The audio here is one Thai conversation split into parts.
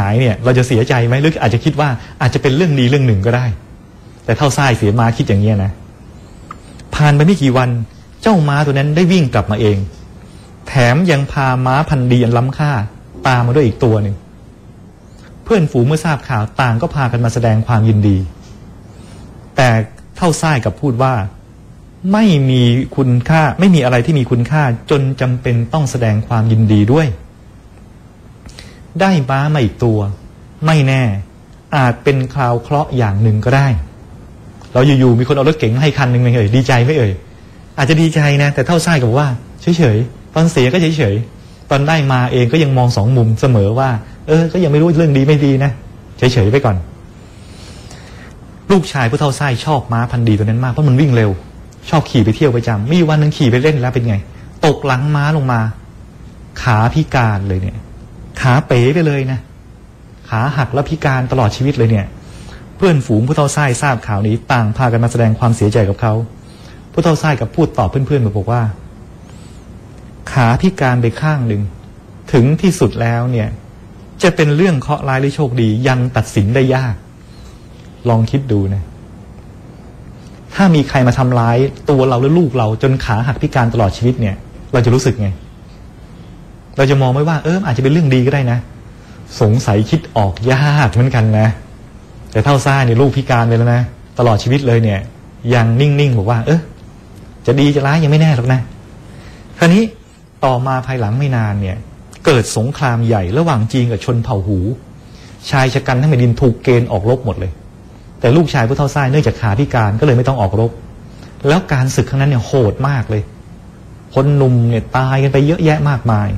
หายเนี่ยเราจะเสียใจไหมหรืออาจจะคิดว่าอาจจะเป็นเรื่องดีเรื่องหนึ่งก็ได้ แต่เท่าทรายเสียม้าคิดอย่างเงี้ยนะผ่านไปไม่กี่วันเจ้าม้าตัวนั้นได้วิ่งกลับมาเอง แถมยังพาม้าพันธุ์ดีอันล้ำค่า ตามมาด้วยอีกตัวหนึ่งเพื่อนฝูงเมื่อทราบข่าวต่างก็พากันมาแสดงความยินดี แต่เท่าทรายกับพูดว่า ไม่มีคุณค่าไม่มีอะไรที่มีคุณค่าจนจำเป็นต้องแสดงความยินดีด้วย ได้ม้ามาอีกตัว ไม่แน่ อาจเป็นคราวเคราะห์อย่างหนึ่งก็ได้ เราอยู่ๆมีคนเอารถเก๋งให้คันหนึ่งไหมเอ่ยดีใจไหมเอ่ยอาจจะดีใจนะ แต่เท่าไส้กับว่าเฉยๆตอนเสียก็เฉยๆตอนได้มาเองก็ยังมองสองมุมเสมอว่า เออ ก็ยังไม่รู้เรื่องดีไม่ดีนะเฉยๆไปก่อน ลูกชายผู้เท่าไส้ชอบม้าพันธุ์ดีตัวนั้นมากเพราะมันวิ่งเร็ว ชอบขี่ไปเที่ยวประจำมีวันหนึงขี่ไปเล่นแล้วเป็นไง ตกหลังม้าลงมา ขาพิการเลยเนี่ย ขาเป๋ไปเลยนะ ขาหักแล้วพิการตลอดชีวิตเลยเนี่ย เพื่อนฝูงผู้เท่าไส้ทราบข่าวนี้ ต่างพากันมาแสดงความเสียใจกับเขาผู้เท่าไส้กับพูดตอบเพื่อนๆมาบอกว่า ขาพิการไปข้างหนึ่งถึงที่สุดแล้วเนี่ย จะเป็นเรื่องเคราะห์ร้ายหรือโชคดี ยังตัดสินได้ยาก ลองคิดดูนะ ถ้ามีใครมาทำร้ายตัวเราหรือลูกเราจนขาหักพิการตลอดชีวิตเนี่ย เราจะรู้สึกไง เราจะมองไม่ว่าเอออาจจะเป็นเรื่องดีก็ได้นะ สงสัยคิดออกยากเหมือนกันนะ แต่เท่าซ่าเนี่ยลูกพิการไปแล้วนะ ตลอดชีวิตเลยเนี่ย ยังนิ่งๆบอกว่า เออจะดีจะร้ายยังไม่แน่หรอกนะ คราวนี้ต่อมาภายหลังไม่นานเนี่ย เกิดสงครามใหญ่ระหว่างจีนกับชนเผ่าหู ชายชะกันทั้งแผ่นดินถูกเกณฑ์ออกรบหมดเลย แต่ลูกชายผู้เท่าซ่าเนื่องจากขาพิการก็เลยไม่ต้องออกรบ แล้วการศึกครั้งนั้นเนี่ยโหดมากเลยคนหนุ่มเนี่ยตายกันไปเยอะแยะมากมาย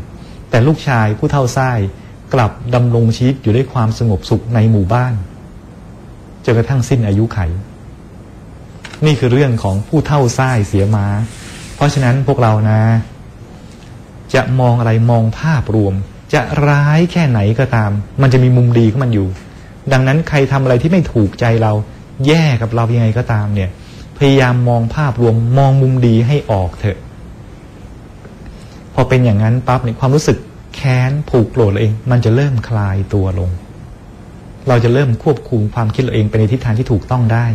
แต่ลูกชายผู้เท่าซ่ายกลับดำรงชีวิตอยู่ด้วยความสงบสุขในหมู่บ้านจนกระทั่งสิ้นอายุไข นี่คือเรื่องของผู้เท่าซ่ายเสียมา เพราะฉะนั้นพวกเรานะ จะมองอะไรมองภาพรวม จะร้ายแค่ไหนก็ตาม มันจะมีมุมดีของมันอยู่ ดังนั้นใครทำอะไรที่ไม่ถูกใจเรา แย่กับเรายังไงก็ตามเนี่ย พยายามมองภาพรวมมองมุมดีให้ออกเถอะ พอเป็นอย่างนั้นปั๊บเนี่ยความรู้สึก แค้นผูกโกรธเราเอง มันจะเริ่มคลายตัวลง เราจะเริ่มควบคุมความคิดเราเองไปในทิศทางที่ถูกต้องได้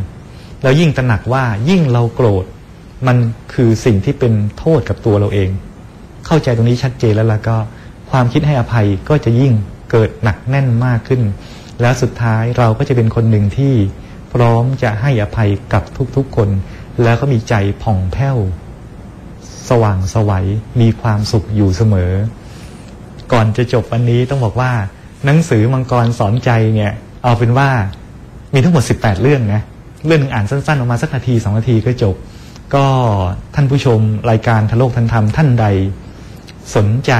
แล้วยิ่งตระหนักว่ายิ่งเราโกรธ มันคือสิ่งที่เป็นโทษกับตัวเราเอง เข้าใจตรงนี้ชัดเจนแล้วแล้วก็ความคิดให้อภัยก็จะยิ่งเกิดหนักแน่นมากขึ้น แล้วสุดท้ายเราก็จะเป็นคนหนึ่งที่พร้อมจะให้อภัยกับทุกๆคน แล้วก็มีใจผ่องแผ้ว สว่างสวัยมีความสุขอยู่เสมอ ก่อนจะจบวันนี้ต้องบอกว่าหนังสือมังกรสอนใจเนี่ยเอาเป็นว่ามีทั้งหมด 18 เรื่องนะเรื่องหนึ่งอ่านสั้นๆ ออกมาสักนาทีสองนาทีก็จบ ก็ท่านผู้ชมรายการทะโลกทันธรรมท่านใด สนใจ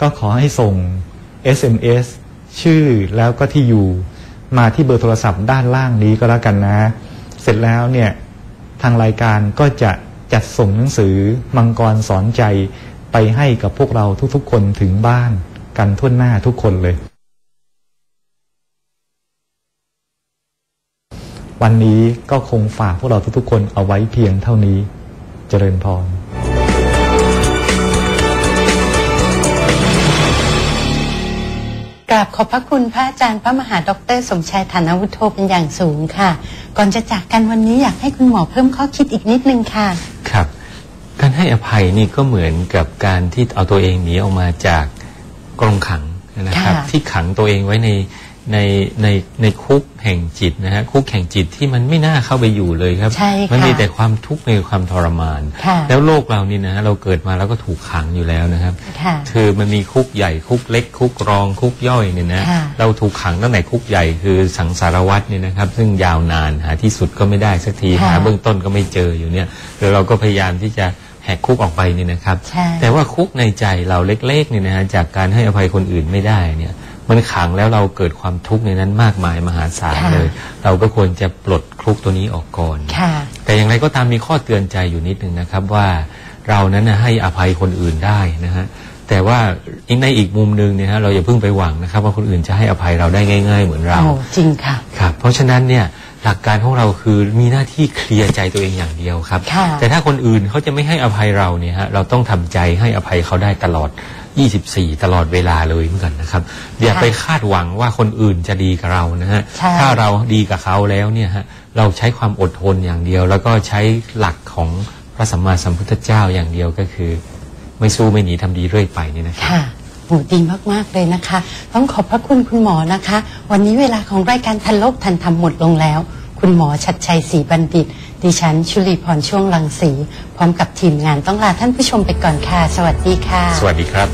ก็ขอให้ส่ง SMS ชื่อแล้วก็ที่อยู่มาที่เบอร์โทรศัพท์ด้านล่างนี้ก็แล้วกันนะ เสร็จแล้วเนี่ยทางรายการก็จะจัดส่งหนังสือมังกรสอนใจ ไปให้กับพวกเราทุกๆคนถึงบ้านกันทั่วหน้าทุกคนเลย วันนี้ก็คงฝากพวกเราทุกๆคนเอาไว้เพียงเท่านี้เจริญพรกราบขอบพระคุณพระอาจารย์พระมหาดอกเตอรสมชายฐานวุฒโธเป็นอย่างสูงค่ะ ก่อนจะจากกันวันนี้อยากให้คุณหมอเพิ่มข้อคิดอีกนิดนึงค่ะ การให้อภัยนี่ก็เหมือนกับการที่เอาตัวเองหนีออกมาจากกรงขังนะครับค่ะที่ขังตัวเองไว้ใน ในในในคุกแห่งจิตนะฮะคุกแห่งจิตที่มันไม่น่าเข้าไปอยู่เลยครับใช่ค่ะมันมีแต่ความทุกข์มีความทรมานค่ะแล้วโลกเรานี่นะฮะเราเกิดมาแล้วก็ถูกขังอยู่แล้วนะครับค่ะคือมันมีคุกใหญ่คุกเล็กคุกรองคุกย่อยเนี่ยนะค่ะเราถูกขังตั้งแต่คุกใหญ่คือสังสารวัตรเนี่ยนะครับซึ่งยาวนานหาที่สุดก็ไม่ได้สักทีค่ะหาเบื้องต้นก็ไม่เจออยู่เนี่ยแล้วเราก็พยายามที่จะแหกคุกออกไปนี่นะครับใช่แต่ว่าคุกในใจเราเล็กๆเนี่ยนะฮะจากการให้อภัยคนอื่นไม่ได้เนี่ย มันขังแล้วเราเกิดความทุกข์ในนั้นมากมายมหาศาลค่ะเลย เราก็ควรจะปลดคุกตัวนี้ออกก่อนค่ะแต่อย่างไรก็ตามมีข้อเตือนใจอยู่นิดหนึ่งนะครับว่าเรานั้นนะให้อภัยคนอื่นได้นะฮะแต่ว่าอีกในอีกมุมหนึ่งเนี่ยฮะเราอย่าเพิ่งไปหวังนะครับ ว่าคนอื่นจะให้อภัยเราได้ง่าย ๆ เหมือนเราโอ้จริงค่ะครับเพราะฉะนั้นเนี่ยหลักการของเราคือมีหน้าที่เคลียร์ใจตัวเองอย่างเดียวครับค่ะแต่ถ้าคนอื่นเขาจะไม่ให้อภัยเราเนี่ยฮะเราต้องทำใจให้อภัยเขาได้ตลอด 24 ตลอดเวลาเลยเหมือนกันนะครับ อย่าค่ะไปคาดหวังว่าคนอื่นจะดีกับเรานะฮะใช่ถ้าเราดีกับเขาแล้วเนี่ยฮะเราใช้ความอดทนอย่างเดียว แล้วก็ใช้หลักของพระสัมมาสัมพุทธเจ้าอย่างเดียวก็คือ ไม่สู้ไม่หนีทำดีเรื่อยไปนี่นะครับค่ะโหดีมาก ๆ เลยนะคะ ต้องขอบพระคุณคุณหมอนะคะ วันนี้เวลาของรายการทันโลกทันธรรมหมดลงแล้ว คุณหมอชัดชัยศรีบัณฑิต ดิฉันชุลีพรช่วงลังสี พร้อมกับทีมงานต้องลาท่านผู้ชมไปก่อนค่ะ สวัสดีค่ะ สวัสดีครับ